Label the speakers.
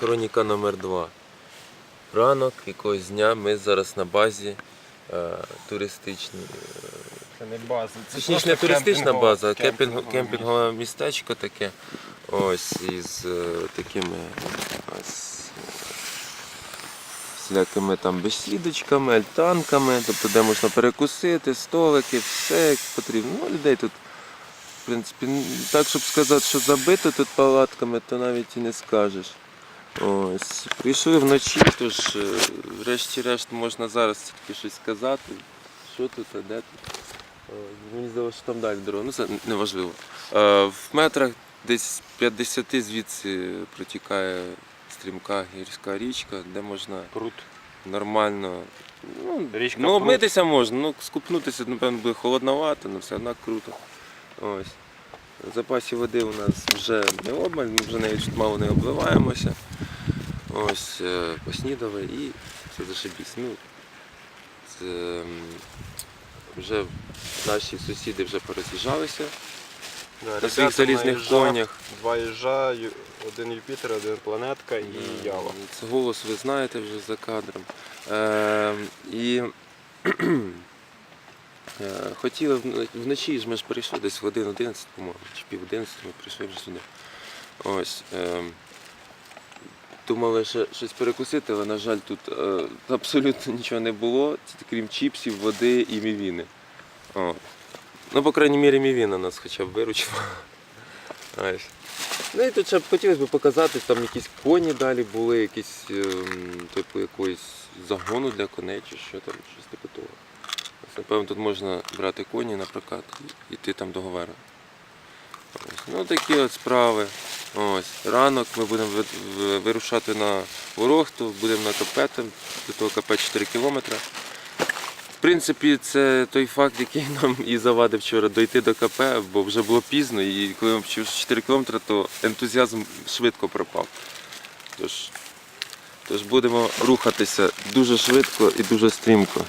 Speaker 1: Хроніка номер 2 Ранок якогось дня ми зараз на базі е, туристичній. е,
Speaker 2: Це не база. Це
Speaker 1: Точніше, не туристична база, а кемпінг,
Speaker 2: кемпінгове
Speaker 1: містечко таке. Ось із е, такими ось, всілякими там бесідочками, альтанками, тобто де можна перекусити, столики, все як потрібно. Ну, людей тут, в принципі, так, щоб сказати, що забито тут палатками, то навіть і не скажеш. Ось. Прийшли вночі, тож е, врешті-решт можна зараз тільки щось сказати. Що тут, а де тут. Мені здалося, що там далі дорога. Ну це неважливо. Е, В метрах десь 50 звідси протікає стрімка гірська річка, де можна
Speaker 2: Пруд.
Speaker 1: нормально. Ну,
Speaker 2: Річка
Speaker 1: ну
Speaker 2: Прут.
Speaker 1: митися можна, ну скупнутися, напевно, буде холодновато, але все одно круто. Ось. В запасі води у нас вже не обмаль, ми вже навіть мало не обливаємося. Ось е, поснідали і все зашибісь. Ну, це, вже наші сусіди вже пороз'їжджалися
Speaker 2: Да,
Speaker 1: на своїх залізних конях.
Speaker 2: Два їжа, один Юпітер, один планетка і
Speaker 1: Да,
Speaker 2: Ява.
Speaker 1: Це голос ви знаєте вже за кадром. Е, і хотіли вночі ж ми ж прийшли десь в 1.11, по-моєму, чи пів 11 ми прийшли вже сюди. Ось. Е, думали ще щось перекусити, але, на жаль, тут е, абсолютно нічого не було, крім чіпсів, води і мівіни. О. Ну, по крайній мірі, мівіна нас хоча б виручила. Ну і тут ще б хотілося б показати, там якісь коні далі були, якісь ем, типу якоїсь загону для коней чи що там, щось типу того. Напевно, тут можна брати коні на прокат і йти там до Говера. Ось. Ну такі от справи. Ось. Ранок ми будемо ви- ви- вирушати на Ворохту, будемо на КП, до того КП 4 кілометри. В принципі, це той факт, який нам і завадив вчора дойти до КП, бо вже було пізно, і коли ми почули 4 кілометри, то ентузіазм швидко пропав. Тож, тож будемо рухатися дуже швидко і дуже стрімко.